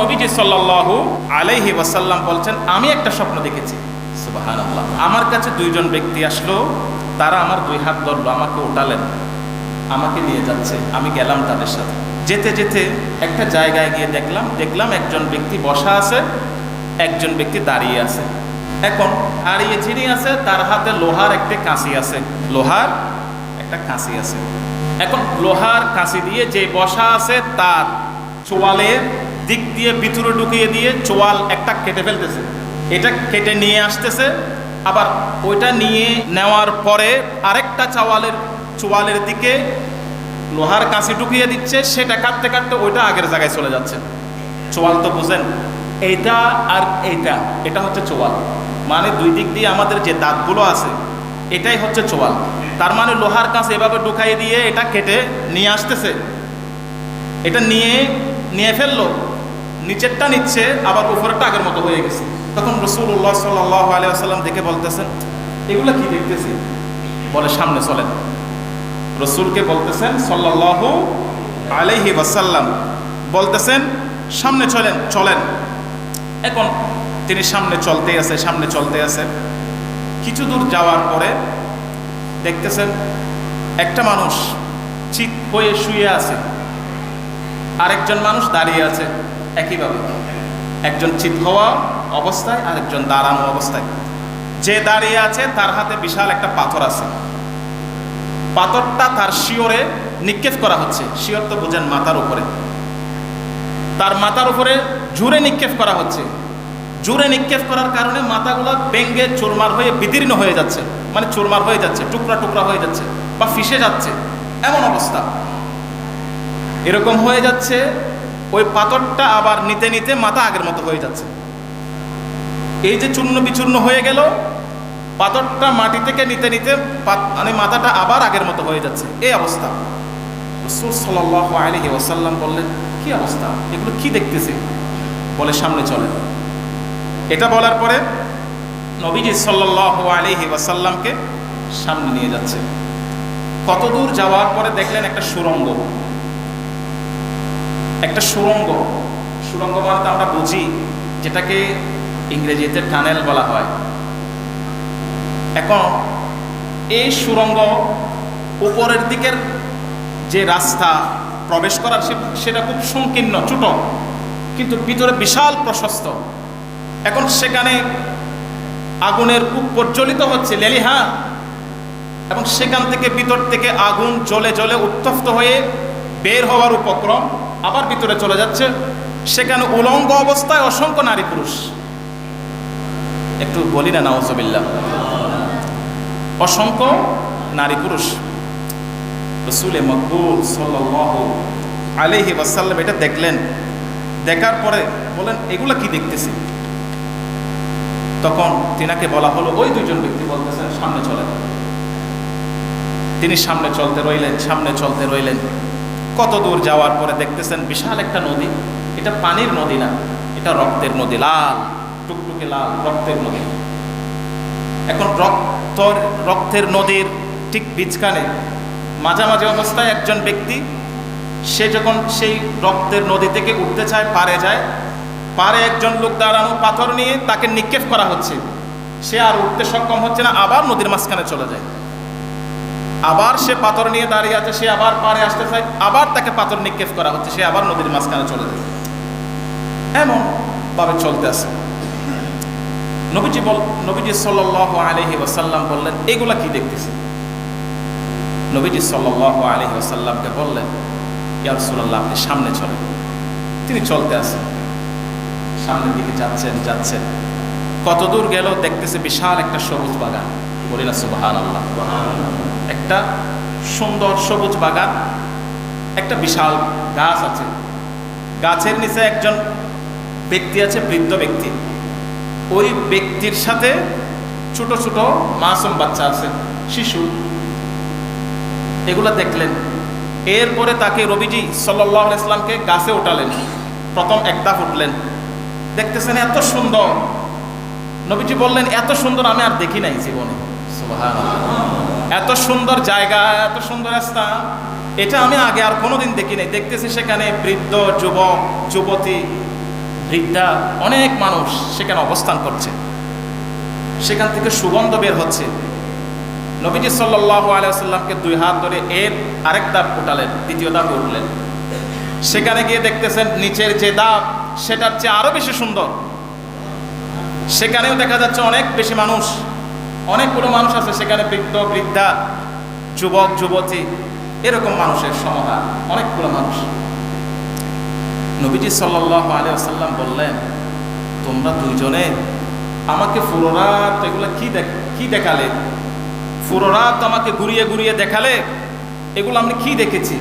নবীজি সাল্লাল্লাহু আলাইহি ওয়াসাল্লাম বলছেন আমি একটা স্বপ্ন দেখেছি। সুবহানাল্লাহ। আমার কাছে দুইজন ব্যক্তি আসলো তারা আমার দুই হাত ধরলো আমাকে উঠালেন আমাকে নিয়ে যাচ্ছে আমি গেলাম তাদের সাথে। যেতে যেতে একটা জায়গায় গিয়ে দেখলাম দেখলাম একজন ব্যক্তি বসা আছে একজন ব্যক্তি দাঁড়িয়ে আছে। এখন দাঁড়িয়ে যিনি আছে তার হাতে লোহার একটা কাঁচি আছে। লোহার একটা কাঁচি আছে। এখন লোহার কাঁচি দিয়ে যে বসা আছে তার চোয়ালের দিক দিয়ে ভিতরে ঢুকিয়ে দিয়ে চোয়াল একটা কেটে ফেলতেছে। এটা কেটে নিয়ে আসতেছে, আবার ওইটা নিয়ে নেওয়ার পরে আরেকটা চাওয়ালের, চোয়ালের দিকে লোহার কাঁচি ঢুকিয়ে দিচ্ছে, সেটা কাটতে কাটতে ওইটা আগের জায়গায় চলে যাচ্ছে। চোয়াল তো বুঝেন, এইটা আর এইটা, এটা হচ্ছে চোয়াল। মানে দুই দিক দিয়ে আমাদের যে দাঁতগুলো আছে, এটাই হচ্ছে চোয়াল। তার মানে লোহার কাঁচ এভাবে ঢুকাই দিয়ে এটা কেটে নিয়ে আসতেছে। এটা নিয়ে নিয়ে ফেলল নিচেরটা নিচ্ছে, আবার উপরেরটা আগের মতো হয়ে গেছে। তখন রসুল্লাহ সাল্লাহ আলিয়াল্লাম দেখে বলতেছেন, এগুলো কি দেখতেছি বলে, সামনে চলেন। রসুলকে বলতেছেন সাল্লাহ আলাইহি ওয়াসাল্লাম। বলতেছেন, সামনে চলেন চলেন। এখন তিনি সামনে চলতে আছে, সামনে চলতে আছে। কিছু দূর যাওয়ার পরে দেখতেছেন, একটা মানুষ চিত হয়ে শুয়ে আছে। আরেকজন মানুষ দাঁড়িয়ে আছে। একইভাবে। একজন চিত হওয়া অবস্থায় আরেকজন দাঁড়ানো অবস্থায়। যে দাঁড়িয়ে আছে, তার হাতে বিশাল একটা পাথর আছে। পাথরটা তার শিওরে নিক্ষেপ করা হচ্ছে। শিওর তো বোঝেন মাথার উপরে। তার মাথার উপরে জুড়ে নিক্ষেপ করা হচ্ছে। জুড়ে নিক্ষেপ করার কারণে মাথাগুলো ব্যঙ্গে চুরমার হয়ে বিদীর্ণ হয়ে যাচ্ছে। মানে চুরমার হয়ে যাচ্ছে, টুকরা টুকরা হয়ে যাচ্ছে বা ফিসে যাচ্ছে। এমন অবস্থা। এরকম হয়ে যাচ্ছে ওই পাথরটা আবার নিতে নিতে মাথা আগের মতো হয়ে যাচ্ছে। এই যে চূর্ণ বিচূর্ণ হয়ে গেল, পাথরটা মাটি থেকে নিতে নিতে মানে মাথাটা আবার আগের মতো হয়ে যাচ্ছে। এই অবস্থা। রসুল সাল্লাহ আলহি ওসাল্লাম বললেন, কি অবস্থা? এগুলো কি দেখতেছি? বলে, সামনে চলে এটা বলার পরে নবীজি সাল্লাহ আলহি ওয়াসাল্লামকে সামনে নিয়ে যাচ্ছে। কত দূর যাওয়ার পরে দেখলেন একটা সুরঙ্গ। একটা সুরঙ্গ। সুরঙ্গ মানে তো আমরা বুঝি, যেটাকে ইংরেজিতে টানেল বলা হয়। এখন, এই সুরঙ্গ উপরের দিকের যে রাস্তা প্রবেশ করার সেটা খুব সংকীর্ণ, ছোট, কিন্তু ভিতরে বিশাল প্রশস্ত। এখন সেখানে আগুনের খুব প্রজ্বলিত হচ্ছে লেলিহা এবং সেখান থেকে ভিতর থেকে আগুন জ্বলে জ্বলে উত্তপ্ত হয়ে বের হওয়ার উপক্রম আবার ভিতরে চলে যাচ্ছে। সেখানে উলঙ্গ অবস্থায় অসংখ্য নারী পুরুষ। একটু বলি না নওয়াজবিল্লা অসংখ্য নারী পুরুষ। রসুলে মকবুল সাল্লাহ ওয়াসাল্লাম এটা দেখলেন। দেখার পরে বলেন, এগুলা কি দেখতেছি? তখন তিনাকে বলা হলো, ওই দুইজন ব্যক্তি বলতেছেন, সামনে চলেন। তিনি সামনে চলতে রইলেন, সামনে চলতে রইলেন। কত দূর যাওয়ার পরে দেখতেছেন বিশাল একটা নদী। এটা পানির নদী না, এটা রক্তের নদী, লাল, টুকটুকে লাল, রক্তের নদী। এখন রক্ত রক্তের নদীর ঠিক বীজখানে মাঝামাঝি অবস্থায় একজন ব্যক্তি, সে যখন সেই রক্তের নদী থেকে উঠতে চায়, পারে যায়, পারে একজন লোক দাঁড়ানো পাথর নিয়ে তাকে নিক্ষেপ করা হচ্ছে। সে আর উঠতে সক্ষম হচ্ছে না, আবার নদীর মাঝখানে চলে যায়। আবার সে পাথর নিয়ে দাঁড়িয়ে আছে, সে আবার পারে আসতে চায়, আবার তাকে পাথর নিক্ষেপ করা হচ্ছে, সে আবার নদীর মাঝখানে চলে যায়। এমন ভাবে চলতে আছে। নবীজি বল, নবীজি সাল্লাহ আলহি ওসাল্লাম বললেন, এগুলা কি দেখতেছি নবীজি সাল্লাহ আলহি ওসাল্লামকে বললেন ইয়ারসুল্লাহ আপনি সামনে চলেন। তিনি চলতে আছেন। সামনের দিকে যাচ্ছেন যাচ্ছেন। কতদূর গেল, দেখতেছে বিশাল একটা সবুজ বাগান। বলি না সুবাহান আল্লাহ একটা সুন্দর সবুজ বাগান, একটা বিশাল গাছ আছে। গাছের নিচে একজন ব্যক্তি আছে, বৃদ্ধ ব্যক্তি। ওই ব্যক্তির সাথে ছোট ছোট মাসুম বাচ্চা আছে, শিশু। এগুলা দেখলেন। এরপরে তাকে রবিজি সাল্লাহ ইসলামকে গাছে উঠালেন। প্রথম একটা উঠলেন দেখতেছেন এত সুন্দর। নবীজি বললেন, এত সুন্দর আমি আর দেখি নাই জীবনে। সুবহানাল্লাহ। এত সুন্দর জায়গা, এত সুন্দর স্থান, এটা আমি আগে আর কোনোদিন দেখি নাই। দেখতেছি সেখানে বৃদ্ধ, যুবক, যুবতী, বৃদ্ধা, অনেক মানুষ সেখানে অবস্থান করছে। সেখান থেকে সুগন্ধ বের হচ্ছে। নবীজি সাল্লাহ আলাইসাল্লামকে দুই হাত ধরে এর আরেক ধাপ উঠালেন, দ্বিতীয় ধাপে উঠলেন। সেখানে গিয়ে দেখতেছেন নিচের যে ধাপ সেটার চেয়ে আরও বেশি সুন্দর। সেখানেও দেখা যাচ্ছে অনেক বেশি মানুষ। অনেকগুলো মানুষ আছে, সেখানে বৃদ্ধ, বৃদ্ধা, যুবক, যুবতী, এরকম মানুষের সমাহার, অনেকগুলো মানুষ। নবীজি সাল্লাহ আলিয়াল্লাম বললেন, তোমরা দুইজনে আমাকে পুরো রাত এগুলো কি দেখ, কি দেখালে? পুরো রাত আমাকে ঘুরিয়ে ঘুরিয়ে দেখালে? এগুলো আমি কি দেখেছি?